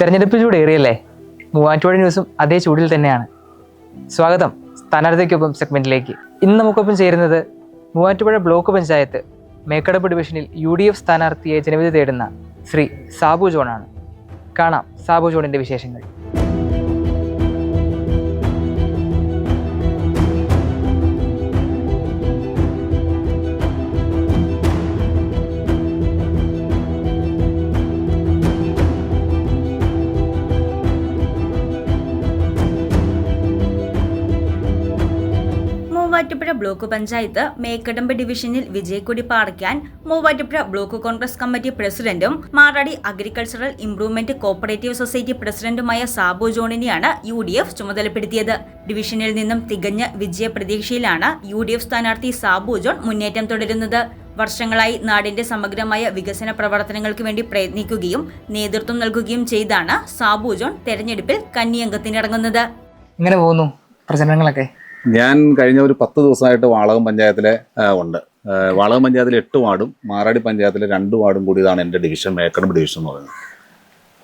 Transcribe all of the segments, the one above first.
തെരഞ്ഞെടുപ്പ് ചൂട് ഏറിയല്ലേ? മൂവാറ്റുപുഴ ന്യൂസും അതേ ചൂടിൽ തന്നെയാണ്. സ്വാഗതം. സ്ഥാനാർത്ഥിക്കൊപ്പം സെഗ്മെന്റിലേക്ക്. ഇന്ന് നമുക്കൊപ്പം ചേരുന്നത് മൂവാറ്റുപുഴ ബ്ലോക്ക് പഞ്ചായത്ത് മേക്കടപ്പ് ഡിവിഷനിൽ യു ഡി എഫ് സ്ഥാനാർത്ഥിയെ ജനവിധി തേടുന്ന ശ്രീ സാബു ജോണാണ് കാണാം സാബു ജോണിന്റെ വിശേഷങ്ങൾ. ബ്ലോക്ക് പഞ്ചായത്ത് മേക്കടമ്പ് ഡിവിഷനിൽ വിജയക്കൊടി പാറിക്കാൻ മൂവാറ്റുപുഴ ബ്ലോക്ക് കോൺഗ്രസ് കമ്മിറ്റി പ്രസിഡന്റും Maradi agricultural improvement cooperative society പ്രസിഡന്റുമായ സാബു ജോണിനെയാണ് യു ഡി എഫ് ചുമതലപ്പെടുത്തിയത്. ഡിവിഷനിൽ നിന്നും തികഞ്ഞ വിജയ പ്രതീക്ഷയിലാണ് യു ഡി എഫ് സ്ഥാനാർത്ഥി സാബു ജോൺ മുന്നേറ്റം തുടരുന്നത്. വർഷങ്ങളായി നാടിന്റെ സമഗ്രമായ വികസന പ്രവർത്തനങ്ങൾക്ക് വേണ്ടി പ്രയത്നിക്കുകയും നേതൃത്വം നൽകുകയും ചെയ്താണ് സാബു ജോൺ തെരഞ്ഞെടുപ്പിൽ കന്നിയംഗത്തിനിറങ്ങുന്നത്. ഇങ്ങനെ പോകുന്നു പ്രചരണങ്ങളൊക്കെ. ഞാൻ കഴിഞ്ഞ ഒരു പത്ത് ദിവസമായിട്ട് വാളകം പഞ്ചായത്തിലെ ഉണ്ട്. വാളകം പഞ്ചായത്തിലെ എട്ട് വാർഡും മാറാടി പഞ്ചായത്തിലെ രണ്ട് വാർഡും കൂടിയതാണ് എന്റെ ഡിവിഷൻ മേക്കടം ഡിവിഷൻ എന്ന് പറയുന്നത്.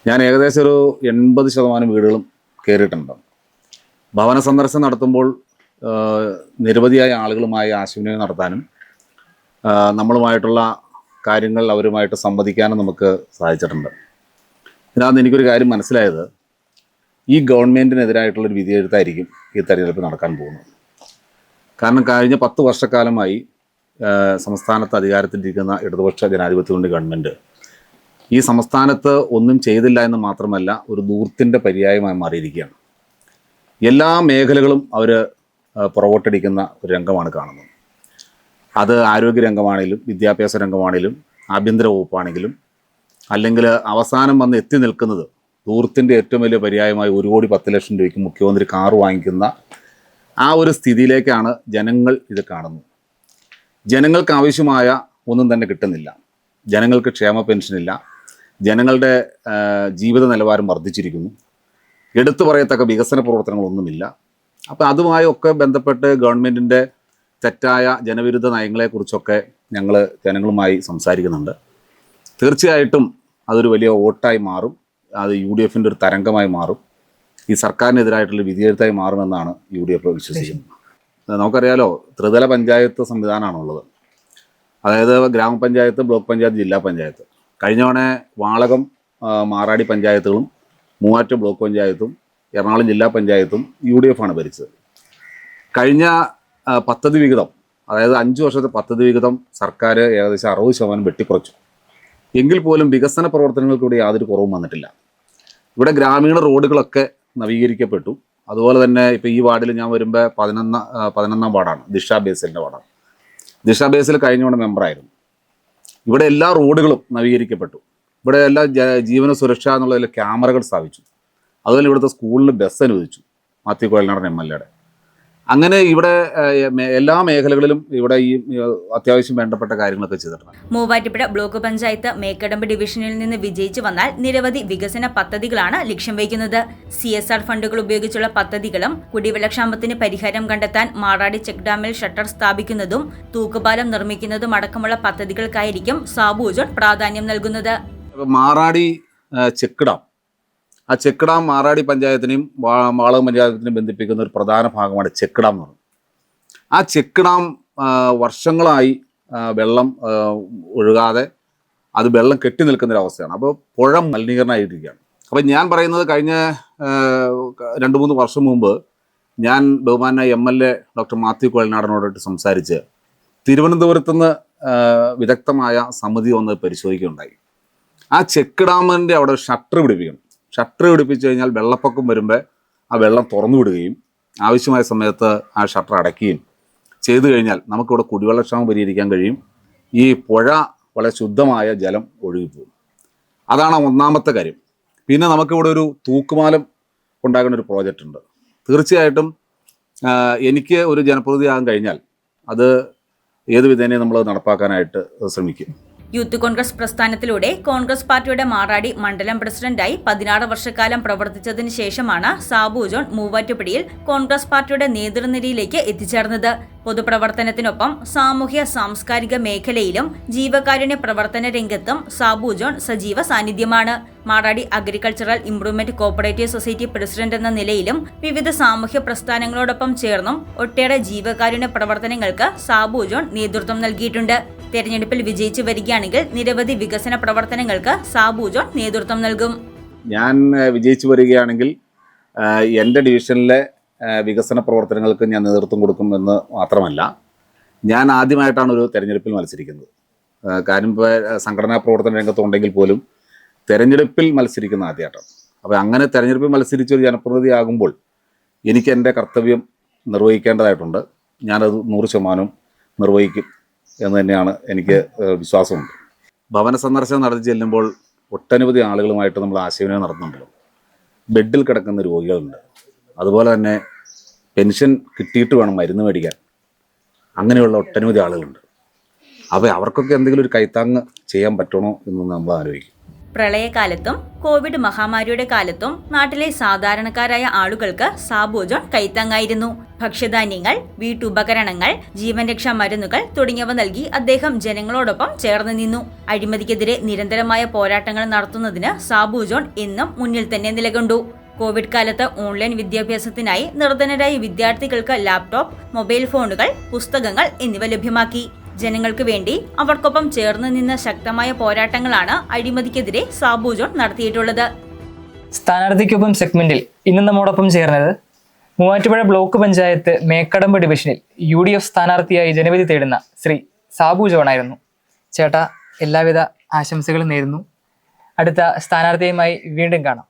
ഞാൻ ഏകദേശം ഒരു എൺപത് ശതമാനം വീടുകളും കയറിയിട്ടുണ്ട്. ഭവന സന്ദർശനം നടത്തുമ്പോൾ നിരവധിയായ ആളുകളുമായി ആശയവിനിമയം നടത്താനും നമ്മളുമായിട്ടുള്ള കാര്യങ്ങൾ അവരുമായിട്ട് സംവദിക്കാനും നമുക്ക് സാധിച്ചിട്ടുണ്ട്. ഇതിനകത്ത് എനിക്കൊരു കാര്യം മനസ്സിലായത് ഈ ഗവൺമെന്റിനെതിരായിട്ടുള്ളൊരു വിധിയെഴുത്തായിരിക്കും ഈ തെരഞ്ഞെടുപ്പ് നടക്കാൻ പോകുന്നത്. കാരണം കഴിഞ്ഞ പത്ത് വർഷക്കാലമായി സംസ്ഥാനത്ത് അധികാരത്തിലിരിക്കുന്ന ഇടതുപക്ഷ ജനാധിപത്യ മുന്നണി ഗവൺമെന്റ് ഈ സംസ്ഥാനത്ത് ഒന്നും ചെയ്തില്ല എന്ന് മാത്രമല്ല ഒരു ദൂർത്തിന്റെ പര്യായമായി മാറിയിരിക്കുകയാണ്. എല്ലാ മേഖലകളും അവർ പുറകോട്ടടിക്കുന്ന ഒരു രംഗമാണ് കാണുന്നത്. അത് ആരോഗ്യ രംഗമാണെങ്കിലും വിദ്യാഭ്യാസ രംഗമാണെങ്കിലും ആഭ്യന്തര വകുപ്പാണെങ്കിലും അല്ലെങ്കിൽ അവസാനം വന്ന് എത്തി നിൽക്കുന്നത് ദൂരത്തിന്റെ ഏറ്റവും വലിയ പര്യായമായി ഒരു കോടി പത്ത് ലക്ഷം രൂപയ്ക്ക് മുഖ്യമന്ത്രി കാർ വാങ്ങിക്കുന്ന ആ ഒരു സ്ഥിതിയിലേക്കാണ് ജനങ്ങൾ ഇത് കാണുന്നത്. ജനങ്ങൾക്ക് ആവശ്യമായ ഒന്നും തന്നെ കിട്ടുന്നില്ല. ജനങ്ങൾക്ക് ക്ഷേമ പെൻഷനില്ല ജനങ്ങളുടെ ജീവിത നിലവാരം വർദ്ധിച്ചിരിക്കുന്നു. എടുത്തു പറയത്തക്ക വികസന പ്രവർത്തനങ്ങളൊന്നുമില്ല. അപ്പോൾ അതുമായി ഒക്കെ ബന്ധപ്പെട്ട് ഗവൺമെന്റിന്റെ തെറ്റായ ജനവിരുദ്ധ നയങ്ങളെക്കുറിച്ചൊക്കെ ഞങ്ങൾ ജനങ്ങളുമായി സംസാരിക്കുന്നുണ്ട്. തീർച്ചയായിട്ടും അതൊരു വലിയ വോട്ടായി മാറും. അത് യു ഡി എഫിന്റെ ഒരു തരംഗമായി മാറും. ഈ സർക്കാരിനെതിരായിട്ടുള്ള വിധിയെഴുത്തായി മാറുമെന്നാണ് യു ഡി എഫ് വിശ്വസിക്കുന്നത് നമുക്കറിയാലോ ത്രിതല പഞ്ചായത്ത് സംവിധാനമാണുള്ളത്. അതായത് ഗ്രാമപഞ്ചായത്ത് ബ്ലോക്ക് പഞ്ചായത്ത് ജില്ലാ പഞ്ചായത്ത്. കഴിഞ്ഞ തവണ വാളകം മാറാടി പഞ്ചായത്തുകളും മൂവാറ്റ ബ്ലോക്ക് പഞ്ചായത്തും എറണാകുളം ജില്ലാ പഞ്ചായത്തും യു ഡി എഫ് ആണ് ഭരിച്ചത്. കഴിഞ്ഞ പദ്ധതി വിഹിതം അതായത് അഞ്ച് വർഷത്തെ പദ്ധതി വിഹിതം സർക്കാർ ഏകദേശം അറുപത് ശതമാനം വെട്ടിക്കുറച്ചു. എങ്കിൽ പോലും വികസന പ്രവർത്തനങ്ങൾക്ക് ഇവിടെ യാതൊരു കുറവും വന്നിട്ടില്ല. ഇവിടെ ഗ്രാമീണ റോഡുകളൊക്കെ നവീകരിക്കപ്പെട്ടു. അതുപോലെ തന്നെ ഇപ്പോൾ ഈ വാർഡിൽ ഞാൻ വരുമ്പോൾ പതിനൊന്ന പതിനൊന്നാം വാർഡാണ് ദിഷ ബേസിലിന്റെ വാർഡാണ്. ദിഷ ബേസിൽ കഴിഞ്ഞ മെമ്പറായിരുന്നു. ഇവിടെ എല്ലാ റോഡുകളും നവീകരിക്കപ്പെട്ടു. ഇവിടെ എല്ലാ ജീവന സുരക്ഷ എന്നുള്ളതിൽ ക്യാമറകൾ സ്ഥാപിച്ചു. അതുപോലെ ഇവിടുത്തെ സ്കൂളിൽ ബസ് അനുവദിച്ചു മാത്യു കോയൽനാടൻ എം എൽ എയുടെ. അങ്ങനെ ഇവിടെ എല്ലാ മേഖലകളിലും ഇവിടെ ഈ അത്യാവശ്യം വേണ്ടപ്പെട്ട കാര്യങ്ങളൊക്കെ ചെയ്തിട്ടുണ്ട്. മൂവാറ്റുപുഴ ബ്ലോക്ക് പഞ്ചായത്ത് മേക്കടമ്പ് ഡിവിഷനിൽ നിന്ന് വിജയിച്ചു വന്നാൽ നിരവധി വികസന പദ്ധതികളാണ് ലക്ഷ്യം വയ്ക്കുന്നത്. സി എസ് ആർ ഫണ്ടുകൾ ഉപയോഗിച്ചുള്ള പദ്ധതികളും കുടിവെള്ളക്ഷാമത്തിന് പരിഹാരം കണ്ടെത്താൻ മാറാടി ചെക്ക് ഡാമിൽ ഷട്ടർ സ്ഥാപിക്കുന്നതും തൂക്കുപാലം നിർമ്മിക്കുന്നതും അടക്കമുള്ള പദ്ധതികൾക്കായിരിക്കും സാബു ജോൺ പ്രാധാന്യം നൽകുന്നത്. Maradi check dam. ആ ചെക്കിടാം മാറാടി പഞ്ചായത്തിനെയും വാളകം പഞ്ചായത്തിനെയും ബന്ധിപ്പിക്കുന്ന ഒരു പ്രധാന ഭാഗമാണ് ചെക്കിടാം എന്ന് പറയുന്നത്. ആ ചെക്കിടാം വർഷങ്ങളായി വെള്ളം ഒഴുകാതെ അത് വെള്ളം കെട്ടി നിൽക്കുന്നൊരവസ്ഥയാണ് അപ്പോൾ പുഴ മലിനീകരണമായിരിക്കുകയാണ്. അപ്പോൾ ഞാൻ പറയുന്നത് കഴിഞ്ഞ രണ്ട് മൂന്ന് വർഷം മുമ്പ് ഞാൻ ബഹുമാന M L A doctor Mathew കോഴിനാടനോടായിട്ട് സംസാരിച്ച് തിരുവനന്തപുരത്ത് നിന്ന് വിദഗ്ധമായ സമിതി വന്ന് പരിശോധിക്കുകയുണ്ടായി. ആ ചെക്ക് ഡാമിന്റെ അവിടെ ഷട്ടർ പിടിപ്പിക്കണം. ഷട്ടർ പിടിപ്പിച്ചു കഴിഞ്ഞാൽ വെള്ളപ്പൊക്കം വരുമ്പോൾ ആ വെള്ളം തുറന്നു വിടുകയും ആവശ്യമായ സമയത്ത് ആ ഷട്ടർ അടയ്ക്കുകയും ചെയ്തു കഴിഞ്ഞാൽ നമുക്കിവിടെ കുടിവെള്ളക്ഷാമം പരിഹരിക്കാൻ കഴിയും. ഈ പുഴ വളരെ ശുദ്ധമായ ജലം ഒഴുകിപ്പോകും. അതാണ് ഒന്നാമത്തെ കാര്യം. പിന്നെ നമുക്കിവിടെ ഒരു തൂക്കുമാലം ഉണ്ടാക്കുന്ന ഒരു പ്രോജക്റ്റ് ഉണ്ട്. തീർച്ചയായിട്ടും എനിക്ക് ഒരു ജനപ്രതിനിധിയാകാൻ കഴിഞ്ഞാൽ അത് ഏത് വിധേനയും നമ്മൾ നടപ്പാക്കാനായിട്ട് ശ്രമിക്കും. യൂത്ത് കോൺഗ്രസ് പ്രസ്ഥാനത്തിലൂടെ കോൺഗ്രസ് പാർട്ടിയുടെ മാറാടി മണ്ഡലം പ്രസിഡന്റായി പതിനാറ് വർഷക്കാലം പ്രവർത്തിച്ചതിന് ശേഷമാണ് സാബു ജോൺ മൂവാറ്റുപടിയിൽ കോൺഗ്രസ് പാർട്ടിയുടെ നേതൃനിരയിലേക്ക് എത്തിച്ചേർന്നത്. പൊതുപ്രവർത്തനത്തിനൊപ്പം സാമൂഹ്യ സാംസ്കാരിക മേഖലയിലും ജീവകാരുണ്യ പ്രവർത്തന രംഗത്തും സാബു ജോൺ സജീവ സാന്നിധ്യമാണ്. Maradi agricultural improvement cooperative society president എന്ന നിലയിലും വിവിധ സാമൂഹ്യ പ്രസ്ഥാനങ്ങളോടൊപ്പം ചേർന്നും ഒട്ടേറെ ജീവകാരുണ്യ പ്രവർത്തനങ്ങൾക്ക് സാബു ജോൺ നേതൃത്വം നൽകിയിട്ടുണ്ട്. തെരഞ്ഞെടുപ്പിൽ വിജയിച്ചു വരികയാണെങ്കിൽ നിരവധി വികസന പ്രവർത്തനങ്ങൾക്ക് സാബു ജോൺ നേതൃത്വം നൽകും. ഞാൻ വിജയിച്ചു വരികയാണെങ്കിൽ എന്റെ ഡിവിഷനിലെ വികസന പ്രവർത്തനങ്ങൾക്ക് ഞാൻ നേതൃത്വം കൊടുക്കും എന്ന് മാത്രമല്ല ഞാൻ ആദ്യമായിട്ടാണ് ഒരു തെരഞ്ഞെടുപ്പിൽ മത്സരിക്കുന്നത്. കാര്യം ഇപ്പോൾ സംഘടനാ പ്രവർത്തന രംഗത്തുണ്ടെങ്കിൽ പോലും തെരഞ്ഞെടുപ്പിൽ മത്സരിക്കുന്ന ആദ്യമായിട്ടാണ് അപ്പോൾ അങ്ങനെ തെരഞ്ഞെടുപ്പിൽ മത്സരിച്ച ഒരു ജനപ്രതിനിധിയാകുമ്പോൾ എനിക്ക് എന്റെ കർത്തവ്യം നിർവഹിക്കേണ്ടതായിട്ടുണ്ട്. ഞാനത് നൂറ് ശതമാനം നിർവഹിക്കും. എന്ന് തന്നെയാണ് എനിക്ക് വിശ്വാസമുണ്ട്. ഭവന സന്ദർശനം നടത്തി ചെല്ലുമ്പോൾ ഒട്ടനവധി ആളുകളുമായിട്ട് നമ്മൾ ആശയവിനിമയം നടത്തുന്നുണ്ടല്ലോ. ബെഡിൽ കിടക്കുന്ന രോഗികളുണ്ട്. അതുപോലെ തന്നെ പെൻഷൻ കിട്ടിയിട്ട് വേണം മരുന്ന് മേടിക്കാൻ. അങ്ങനെയുള്ള ഒട്ടനവധി ആളുകളുണ്ട്. അപ്പോൾ അവർക്കൊക്കെ എന്തെങ്കിലും ഒരു കൈത്താങ്ങ് ചെയ്യാൻ പറ്റണോ എന്ന് നമ്മൾ ആലോചിക്കും. പ്രളയകാലത്തും കോവിഡ് മഹാമാരിയുടെ കാലത്തും നാട്ടിലെ സാധാരണക്കാരായ ആളുകൾക്ക് സാബോജോൺ കൈത്താങ്ങായിരുന്നു. ഭക്ഷ്യധാന്യങ്ങൾ വീട്ടുപകരണങ്ങൾ ജീവൻ രക്ഷാ മരുന്നുകൾ തുടങ്ങിയവ നൽകി അദ്ദേഹം ജനങ്ങളോടൊപ്പം ചേർന്ന് നിന്നു. അഴിമതിക്കെതിരെ നിരന്തരമായ പോരാട്ടങ്ങൾ നടത്തുന്നതിന് സാബുജോൺ എന്നും മുന്നിൽ തന്നെ നിലകൊണ്ടു. കോവിഡ് കാലത്ത് ഓൺലൈൻ വിദ്യാഭ്യാസത്തിനായി നിർധനരായ വിദ്യാർത്ഥികൾക്ക് ലാപ്ടോപ്പ് മൊബൈൽ ഫോണുകൾ പുസ്തകങ്ങൾ എന്നിവ ലഭ്യമാക്കി. ജനങ്ങൾക്ക് വേണ്ടി അവർക്കൊപ്പം ചേർന്ന് നിന്ന ശക്തമായ പോരാട്ടങ്ങളാണ് അഴിമതിക്കെതിരെ സാബു ജോൺ നടത്തിയിട്ടുള്ളത്. സ്ഥാനാർത്ഥിക്കൊപ്പം സെഗ്മെന്റിൽ ഇന്ന് നമ്മോടൊപ്പം ചേർന്നത് മൂവാറ്റുപുഴ ബ്ലോക്ക് പഞ്ചായത്ത് മേക്കടമ്പ് ഡിവിഷനിൽ യു ഡി എഫ് സ്ഥാനാർത്ഥിയായി ജനവിധി തേടുന്ന ശ്രീ സാബു ജോണായിരുന്നു ചേട്ടാ എല്ലാവിധ ആശംസകളും നേരുന്നു. അടുത്ത സ്ഥാനാർത്ഥിയുമായി വീണ്ടും കാണാം.